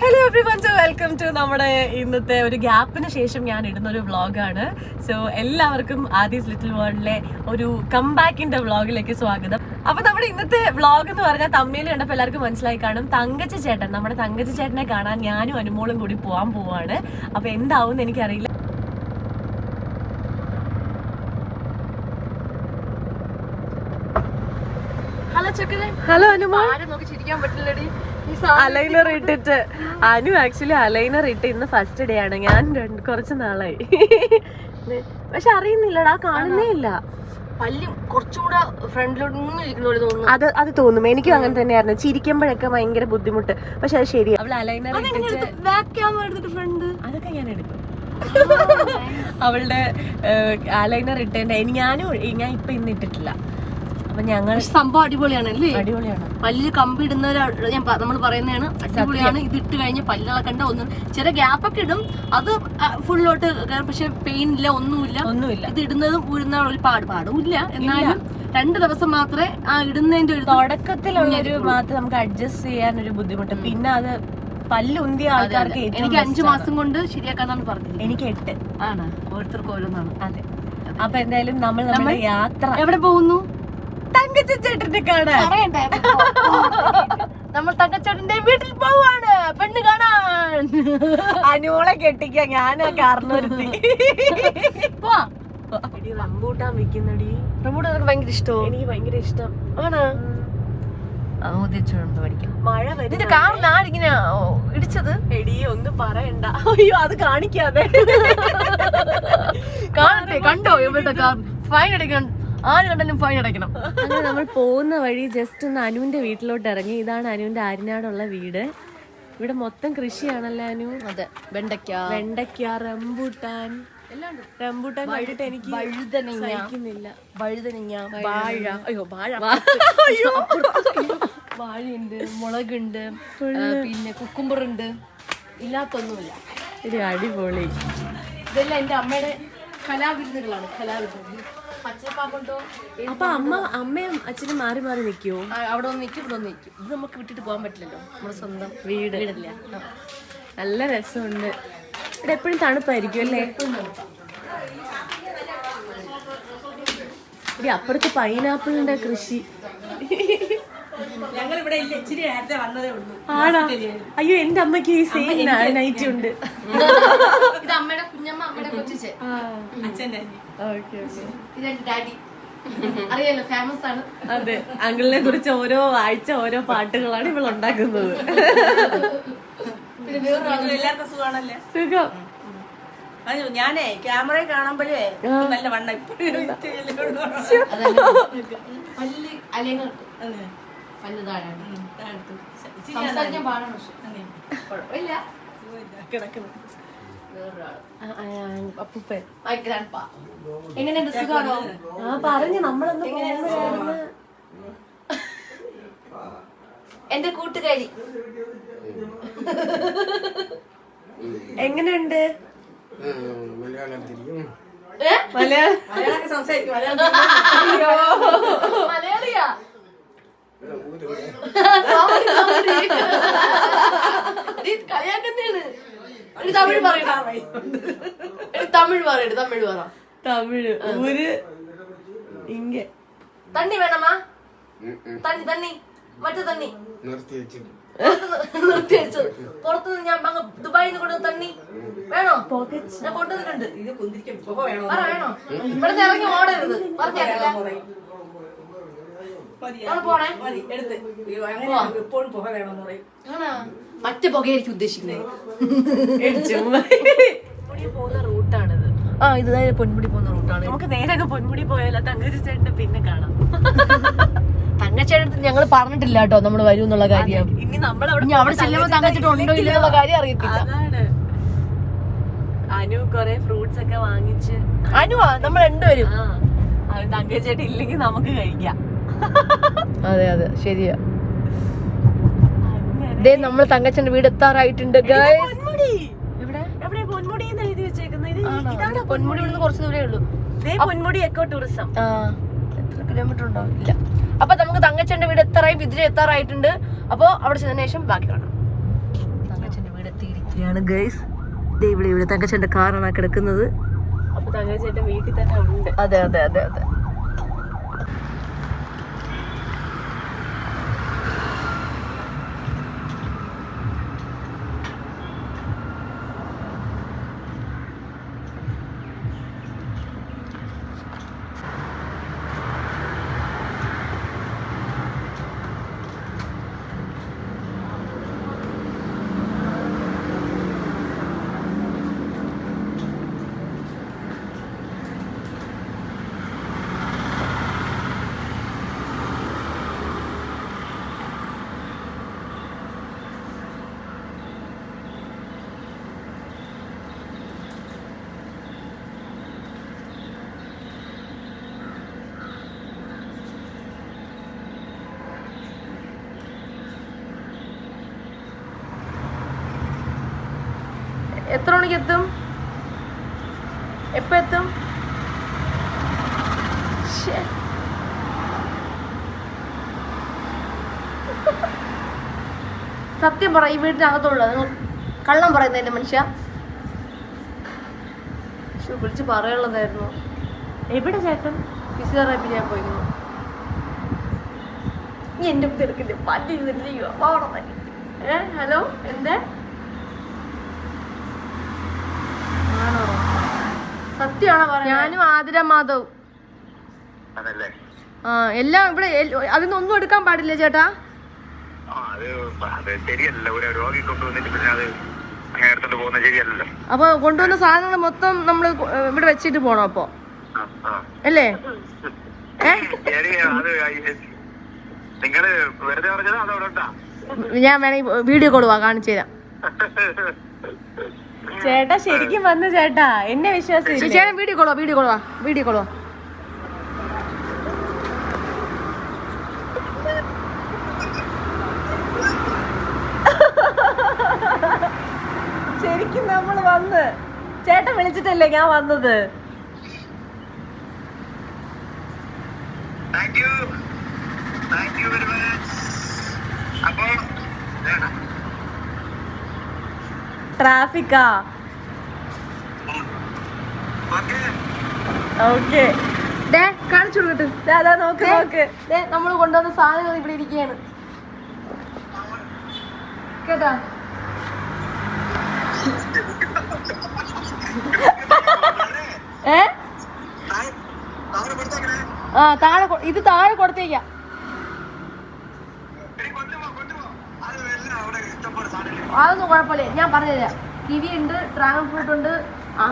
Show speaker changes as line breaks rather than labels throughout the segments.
Hello everyone so welcome to നമ്മുടെ ഇന്നത്തെ ഒരു ഗ്യാപ്പിന് ശേഷം ഞാൻ ഇടുന്ന ഒരു വ്ളോഗാണ്. സോ എല്ലാവർക്കും ആദീസ് ലിറ്റിൽ വേൾഡിലെ ഒരു കംബാക്കിന്റെ വ്ളോഗിലേക്ക് സ്വാഗതം. അപ്പൊ നമ്മുടെ ഇന്നത്തെ വ്ളോഗ് എന്ന് പറഞ്ഞാൽ തമ്മിൽ കണ്ടപ്പോൾ എല്ലാവർക്കും മനസ്സിലായി കാണും. തങ്കച്ച ചേട്ടൻ നമ്മുടെ തങ്കച്ച ചേട്ടനെ കാണാൻ ഞാനും അനുമോളും കൂടി പോകാൻ പോവാണ്. അപ്പൊ എന്താവും എന്ന് എനിക്കറിയില്ല.
ഹലോ ചെക്കനെ.
ഹലോ അനുമോൾ.
ആരും നോക്കി ചിരിക്കാൻ പറ്റില്ലടി.
അലൈനർ ഇട്ടിട്ട്. അനു ആക്ച്വലി അലൈനർ ഇട്ട് ഇന്ന് ഫസ്റ്റ് ഡേ ആണ്. ഞാൻ രണ്ട് കുറച്ച് നാളായി. പക്ഷെ അറിയുന്നില്ലടാ കാണുന്നേ ഇല്ല.
കുറച്ചുകൂടെ ഫ്രണ്ടിലോട്ട്
അത് അത് തോന്നും. എനിക്കും അങ്ങനെ തന്നെയായിരുന്നു. ചിരിക്കുമ്പോഴൊക്കെ ഭയങ്കര ബുദ്ധിമുട്ട്. പക്ഷെ അത് ശരിയാണ് അവൾ അലൈനർ ഇട്ടിട്ട്
ബാക്ക് ക്യാമറ എടുത്തിട്ട് ഫ്രണ്ട്?
അതൊക്കെ ഞാൻ എടുക്കും. അവളുടെ അലൈനർ ഇനി ഞാനും ഞാൻ ഇപ്പൊ ഇന്ന് ഇട്ടിട്ടില്ല. അപ്പൊ ഞങ്ങൾ
സംഭവം അടിപൊളിയാണ് അല്ലേ?
അടിപൊളിയാണ്.
പല്ലിൽ കമ്പി ഇടുന്നവര് ഞാൻ നമ്മൾ പറയുന്നതാണ് അടിപൊളിയാണ്. ഇത് ഇട്ട് കഴിഞ്ഞ് പല്ലിളക്കണ്ട ഒന്നും ചെറിയ ഗ്യാപ്പ് ഒക്കെ ഇടും. അത് ഫുള്ളോട്ട് പക്ഷെ പെയിൻ ഇല്ല ഒന്നുമില്ല.
ഒന്നുമില്ല.
ഇത് ഇടുന്നതും ഊരുന്ന ഒരു പാട് പാടുമില്ല. എന്നാലും രണ്ട് ദിവസം മാത്രമേ ആ ഇടുന്നതിന്റെ ഒരു
തുടക്കത്തിലുള്ള ഒരു മാത്രം നമുക്ക് അഡ്ജസ്റ്റ് ചെയ്യാൻ ഒരു ബുദ്ധിമുട്ട് പിന്നെ അത് പല്ലുന്തിയ ആൾക്കാർക്ക്
എനിക്ക് അഞ്ചു മാസം കൊണ്ട് ശരിയാക്കാന്നാണ് പറഞ്ഞത്
എനിക്ക് എട്ട്.
ആണ്. ഓരോരുത്തർക്ക് ഓരോന്നാണ്.
അതെ. അപ്പൊ എന്തായാലും നമ്മൾ നമ്മുടെ യാത്ര
എവിടെ പോകുന്നു?
തങ്കച്ച ചേട്ടന്റെ കാണാൻ
നമ്മൾ തങ്കച്ചേട്ടന്റെ വീട്ടിൽ പോവാണ്. പെണ്ണ് കാണാൻ.
അനുവളെ കെട്ടിക്ക. ഞാൻ കാരണവരുത്തി
പോവാ.
റംബൂട്ടാൻ വെക്കുന്നടി.
റംബൂട്ടാൻ നിനക്ക് ഭയങ്കര ഇഷ്ടമോ
എനിക്ക് ഭയങ്കര ഇഷ്ടം.
ആണ്?
മഴ
ആരിങ്ങനെ ഇടിച്ചത്?
എടി ഒന്നും പറയണ്ട. അയ്യോ അത് കാണിക്കാതെ.
കാണട്ടെ കണ്ടോ ഇവളുടെ കാർ? ഫൈൻ അടയ്ക്കണം ആര് കണ്ടാലും ഫൈൻ അടയ്ക്കണം.
അങ്ങനെ നമ്മൾ പോകുന്ന വഴി ജസ്റ്റ് ഒന്ന് അനുവിന്റെ വീട്ടിലോട്ട് ഇറങ്ങി. ഇതാണ് അനുവിന്റെ ആരിനാടുള്ള വീട്. ഇവിടെ മൊത്തം കൃഷിയാണല്ലോ അനു?
അതെ വെണ്ടയ്ക്ക.
വെണ്ടയ്ക്ക റംബൂട്ടാൻ. റംബൂട്ടാൻ കണ്ടിട്ട് എനിക്ക് സഹിക്കുന്നില്ല.
വഴുതനങ്ങ വാഴ. അയ്യോ വാഴ. വാഴയുണ്ട് മുളകുണ്ട് പിന്നെ കുക്കുംബർ ഉണ്ട് ഇല്ലാത്തൊന്നുമില്ല.
ഒരു അടിപൊളി.
ഇതെല്ലാം എന്റെ അമ്മയുടെ കലാവിരുന്നുകളാണ് കലാവിരുന്നുകൾ.
അപ്പൊ അമ്മ അമ്മയും അച്ഛനും മാറി മാറി നിൽക്കുവോ?
അവിടെ ഒന്ന് നിൽക്കും ഇവിടെ ഒന്ന് നിൽക്കും ഇത് നമുക്ക് വിട്ടിട്ട് പോകാൻ പറ്റില്ലല്ലോ. നമ്മുടെ സ്വന്തം
വീട്.
വീടില്ല?
നല്ല രസമുണ്ട്. ഇവിടെ എപ്പോഴും തണുപ്പായിരിക്കും അല്ലേ? ഇവിടെ അപ്പുറത്ത് പൈനാപ്പിളിന്റെ കൃഷി. ആണോ? അയ്യോ എന്റെ അമ്മയ്ക്ക് ഈ സെയിം നൈറ്റ് ഉണ്ട്.
ഇത് അമ്മയുടെ അറിയാലോ ഫേമസ് ആണ്.
അതെ അങ്കിളിനെ കുറിച്ച് ഓരോ ആഴ്ച ഓരോ പാട്ടുകളാണ് ഇവൾ ഉണ്ടാക്കുന്നത്. സുഖം.
ഞാനേ ക്യാമറ കാണുമ്പോഴേ നല്ല വണ്ണ. ഇപ്പോഴും
സംസാരിക്കാൻ പാടാണ് പക്ഷെ.
അപ്പൂപ്പൻ
എങ്ങനെയുണ്ട്? സുഖാണോ
ആ പറഞ്ഞു. നമ്മളൊന്ന് പോകുമ്പോഴായിരുന്നു
എന്റെ കൂട്ടുകാരി.
എങ്ങനെയുണ്ട്?
മലയാളം. തിരിയും?
മലയാളം
സംസാരിക്കും
മലയാളിയാ? തമിഴ് പറയണം എടി തമിഴ് പറയടി തമിഴ് പറ.
തമിഴ് ഊര് ഇങ്ങ
തണ്ണി വേണമാ? തണ്ണി തണ്ണി. മറ്റേ തണ്ണി.
നിർത്തി വെച്ചിട്ട്.
പുറത്തുനിന്ന് നിർത്തി വെച്ചത്. പുറത്തുനിന്ന് ഞാൻ അങ്ങ് ദുബായിൽ നിന്ന് തണ്ണി. വേണോ? ഞാൻ കൊണ്ടുവന്നിട്ടുണ്ട്.
ഇത് കുന്തിരിക്കും. വേണോ?
പറ വേണോ? ഇവിടുന്ന് ഇറങ്ങി ഓടരുത്. പറഞ്ഞേക്കില്ല മറ്റേ പുകയായിരിക്കും ഉദ്ദേശിക്കുന്നത്
പൊന്മുടി പോകുന്ന റൂട്ടാണിത്
ആ ഇത് പൊന്മുടി പോകുന്ന റൂട്ടാണ്
നമുക്ക് നേരെ പൊന്മുടി പോയാലോ? തങ്കച്ചി ചേട്ടന്റെ പിന്നെ കാണാം.
തങ്കച്ചേട്ടൻ ഞങ്ങൾ പറഞ്ഞിട്ടില്ല കേട്ടോ നമ്മൾ വരും എന്നുള്ള കാര്യം.
ഇനി നമ്മളവിടെ
ഇനി അവിടെ ചെല്ലുമ്പോ തങ്കച്ചേട്ടൻ ഉണ്ടോ ഇല്ല എന്നുള്ള കാര്യം അറിയത്തില്ല.
അതാണ്. അനു കൊറേ ഫ്രൂട്ട്സ് ഒക്കെ വാങ്ങിച്ച്
അനുവാ നമ്മൾ രണ്ടുപേരും.
തങ്കച്ചേട്ടൻ ഇല്ലെങ്കിൽ നമുക്ക് കഴിക്കാം.
അതെ അതെ. ശരിയാ. ദേ നമ്മൾ തങ്കച്ചന്റെ വീട് എത്താറായിട്ടുണ്ട് ഗൈസ്
പൊന്മുടി.
ഇവിടുന്ന് കുറച്ച് ദൂരേ ഉള്ളൂ.
ദേ പൊന്മുടി എക്കോ ടൂറിസം
എത്ര കിലോമീറ്റർ ഇല്ല അപ്പൊ നമുക്ക് തങ്കച്ചന്റെ വീട് എത്താറായി ഇതിന് എത്താറായിട്ടുണ്ട്. അപ്പൊ അവിടെ ചെന്നതിന് ശേഷം ബാക്കി കാണാം. തങ്കച്ചന്റെ എത്തിയിരിക്കുകയാണ് ഗൈസ് ഇവിടെ ഇവിടെ തങ്കച്ചന്റെ കാറാണ് കിടക്കുന്നത്.
അപ്പൊ തങ്കച്ചന്റെ വീട്ടിൽ തന്നെ ഉണ്ട്.
അതെ അതെ അതെ അതെ. എത്ര മണിക്ക് എത്തും? എപ്പോ എത്തും. സത്യം പറ ഈ വീട്ടിനകത്തുള്ള നിങ്ങൾ കള്ളം പറയുന്നതിന്റെ മനുഷ്യ. വിളിച്ച് പറയുള്ളതായിരുന്നു
എവിടെ ചേട്ടൻ?
ഫിസിയോതെറാപ്പി ഞാൻ പോയിരുന്നു. നീ എന്റെ തിരക്കിന്റെ പറ്റി ഏ ഹലോ എന്തേ ആണോ സത്യമാണോ പറയുന്നത്? ഞാനും ആതിര മാധവ്. ആ എല്ലാം ഇവിടെ അതിന് ഒന്നും എടുക്കാൻ പാടില്ല ചേട്ടാ? അപ്പൊ കൊണ്ടുവന്ന സാധനങ്ങൾ മൊത്തം നമ്മൾ ഇവിടെ വെച്ചിട്ട് പോണോ അപ്പൊ. അല്ലേ? ഞാൻ വേണമെങ്കിൽ വീഡിയോ കൊടുവാ കാണിച്ചു തരാം.
ചേട്ടാ ശരിക്കും വന്നു ചേട്ടാ. എന്നെ വിശ്വാസം
ചേച്ചി വീഡിയോ കൊടുവാ വീഡിയോ കൊടുവാ വീഡിയോ കൊടുവാ
ശരിക്കും നമ്മൾ വന്ന്. ചേട്ടൻ വിളിച്ചിട്ടല്ലേ ഞാൻ വന്നത്?
Thank you thank you very much അപ്പോ വേണം
ട്രാഫിക്കാ?
ഓക്കെ.
കാണിച്ചു കൊടുക്കട്ടെ.
അതാ നോക്ക് നോക്ക്.
നമ്മൾ കൊണ്ടുവന്ന സാധനങ്ങൾ ഇവിടെ ഇരിക്കുകയാണ്. കേട്ടാ? ഏ? ആ താഴെ ഇത് താഴെ കൊടുത്തേക്കാം
എടി കൊണ്ടുപോ കൊണ്ടുപോ അത് എല്ലാം അവിടെ ഇഷ്ടംപോലെ സാധനമില്ലേ
അതൊന്നും കുഴപ്പമില്ല. ഞാൻ പറഞ്ഞുതരാം. കിവി ഉണ്ട് ഡ്രാഗൺ ഫ്രൂട്ട് ഉണ്ട്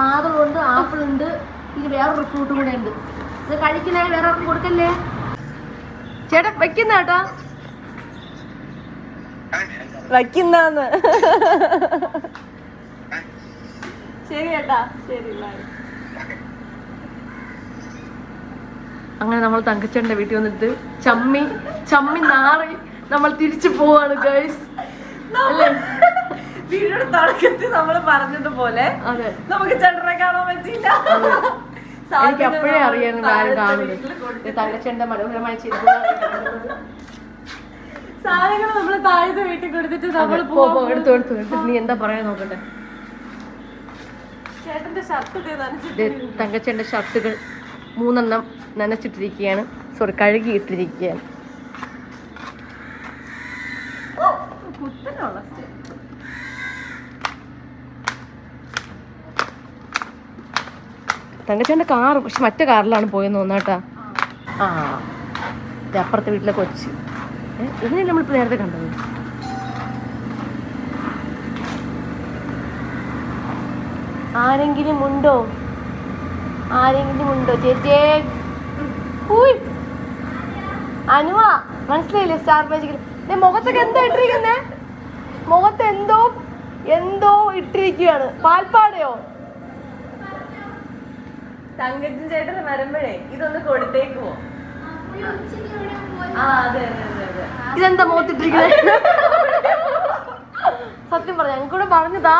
മാതളം ഉണ്ട് ആപ്പിൾ ഉണ്ട് ഇനി വേറൊരു ഫ്രൂട്ടും കൂടെ ഉണ്ട്. ഇത് കഴിക്കില്ലേ വേറെ ആർക്കും കൊടുക്കല്ലേ? ചേട്ടാ വെക്കുന്ന കേട്ടോ.
വയ്ക്കുന്നാന്ന് ശരി ചേട്ടാ. ശരി
അങ്ങനെ നമ്മൾ തങ്കച്ചേട്ടന്റെ വീട്ടിൽ വന്നിട്ട് ചമ്മി ചമ്മി നാറി നമ്മൾ തിരിച്ചു പോവാണ് അല്ലേ
വീടിയുടെ തുടക്കത്തിൽ നമ്മൾ പറഞ്ഞതുപോലെ നമുക്ക് ചേട്ടനെ കാണാൻ പറ്റില്ല
എനിക്ക് അപ്പോഴേ അറിയായിരുന്നു ആരും കാണുന്നത്. തങ്കച്ചേട്ടന്റെ മനോഹരമായ ചിരിപ്പ്
സാധനങ്ങൾ നമ്മൾ താഴത്തെ വീട്ടിൽ കൊടുത്തിട്ട് നമ്മൾ
എടുത്തു എടുത്തു എടുത്തു. നീ എന്താ പറയാൻ നോക്കട്ടെ?
ചേട്ടന്റെ ഷർട്ട്
ദേ, തങ്കച്ചേട്ടന്റെ ഷർട്ടുകൾ മൂന്നെണ്ണം നനച്ചിട്ടിരിക്കുകയാണ്. സോറി കഴുകിയിട്ടിരിക്കുകയാണ്. തങ്കച്ചേട്ടന്റെ കാർ പക്ഷെ മറ്റേ കാറിലാണ് പോയെന്ന് തോന്നാട്ടാ ആ അപ്പുറത്തെ വീട്ടിലെ കൊച്ച്. ഇതിനെ നമ്മളിപ്പോൾ നേരത്തെ കണ്ടത്. ആരെങ്കിലും ഉണ്ടോ? ആരെങ്കിലും ഉണ്ടോ? ചേച്ചേ. അനുവാ മനസ്സിലായില്ലേ? സ്റ്റാർ മാജിക്കിൽ മുഖത്തൊക്കെ എന്തോ ഇട്ടിരിക്കുന്നേ? മുഖത്ത് എന്തോ എന്തോ ഇട്ടിരിക്കുകയാണ്. പാൽപ്പാടയോ?
തങ്കച്ചൻ ചേട്ടൻ വരുമ്പോഴേ ഇതൊന്ന് കൊടുത്തേക്കുവോ? ആ അതെ അതെ അതെ അതെ.
ഇതെന്താ മോത്തിട്ടിരിക്കുന്നത് സത്യം പറഞ്ഞ ഞങ്ങൾക്ക് കൂടെ പറഞ്ഞതാ.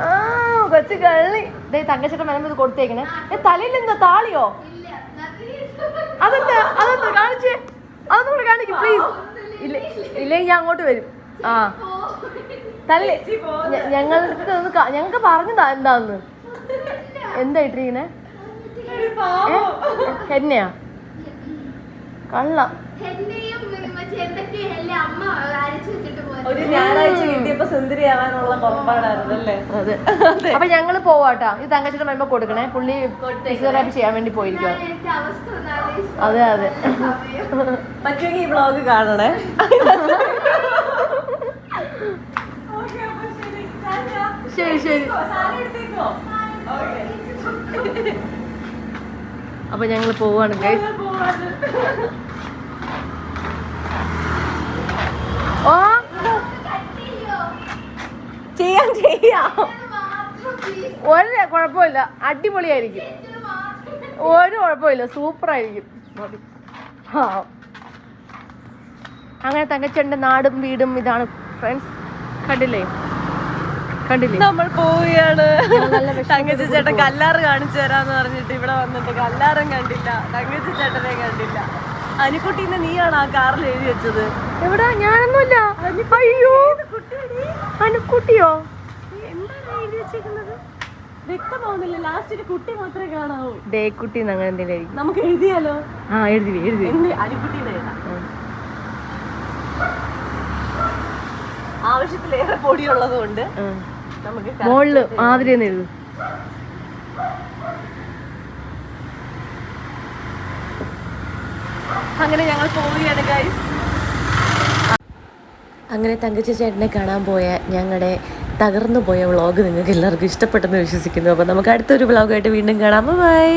ആ കൊച്ചു കള്ളി. ദേ തങ്കച്ചേട്ടൻ വരുമ്പോ ഇത് കൊടുത്തേക്കണേ ഏ തലയിൽ എന്താ താളിയോ അതെന്താ? അതെന്താ? കാണിച്ചേ. അതൊന്നും കൂടെ കാണിക്കും പ്ലീസ് ഇല്ല ഇല്ലെങ്കിൽ ഞാൻ അങ്ങോട്ട് വരും. ആ. തല്ലേ. ഞങ്ങൾക്ക് ഞങ്ങൾക്ക് പറഞ്ഞതാ എന്താന്ന്. എന്താ ഇട്ടിരിക്കണേ? കള്ള. അതെ. അപ്പൊ ഞങ്ങൾ പോവാട്ടാ. ഇത് തങ്കച്ചിട്ട് വരുമ്പോ കൊടുക്കണേ. പുള്ളി ഫിസിയോതെറാപ്പി ചെയ്യാൻ വേണ്ടി പോയിരിക്കുക
ആലോചിച്ച്
അതെ അതെ.
പറ്റുമെങ്കിൽ ഈ വ്ളോഗ് കാണണേ.
ശരി. ശരി അപ്പൊ ഞങ്ങൾ പോവാണ് ഗൈസ് ഓ? ചെയ്യാം ചെയ്യാം. ഒരു കുഴപ്പമില്ല. അടിപൊളിയായിരിക്കും. ഒരു കുഴപ്പമില്ല. സൂപ്പർ ആയിരിക്കും ആ. അങ്ങനെ തങ്കച്ചന്റെ നാടും വീടും ഇതാണ് ഫ്രണ്ട്സ് കണ്ടില്ലേ? കണ്ടില്ലേ?
നമ്മൾ പോവുകയാണ്. തങ്കച്ചി ചേട്ടൻ കല്ലാറ് കാണിച്ചു തരാന്ന് പറഞ്ഞിട്ട് ഇവിടെ വന്നിട്ട് കല്ലാറും കണ്ടില്ല. തങ്കച്ചി ചേട്ടനെ കണ്ടില്ല. അനുക്കുട്ടീനെ നീയാണ് ആ കാറിൽ എഴുതി വെച്ചത്?
എവിടാ? ഞാനൊന്നുമില്ല. അയ്യോ. അനുക്കുട്ടിയോ?
വ്യക്തമാവുന്നില്ല. ലാസ്റ്റ് ഒരു കുട്ടി മാത്രമേ കാണാവൂ.
ഡേ കുട്ടി അങ്ങനെ എന്തെങ്കിലും
നമുക്ക് എഴുതിയാലോ?
ആ എഴുതി എഴുതി.
എന്ത് അനുക്കുട്ടീനെ എഴുതാം. ആവശ്യത്തിലേറെ പൊടിയുള്ളത് കൊണ്ട് മോളിൽ
മാതിരി തന്നെ എഴുതു
അങ്ങനെ ഞങ്ങൾ പോവുകയാണ് ഗൈസ് അങ്ങനെ തങ്കച്ചി ചേട്ടനെ കാണാൻ പോയ ഞങ്ങളുടെ തകർന്നു പോയ വ്ളോഗ് നിങ്ങൾക്ക് എല്ലാവർക്കും ഇഷ്ടപ്പെട്ടെന്ന് വിശ്വസിക്കുന്നു. അപ്പോൾ നമുക്ക് അടുത്തൊരു വ്ളോഗായിട്ട് വീണ്ടും കാണാം. ബൈ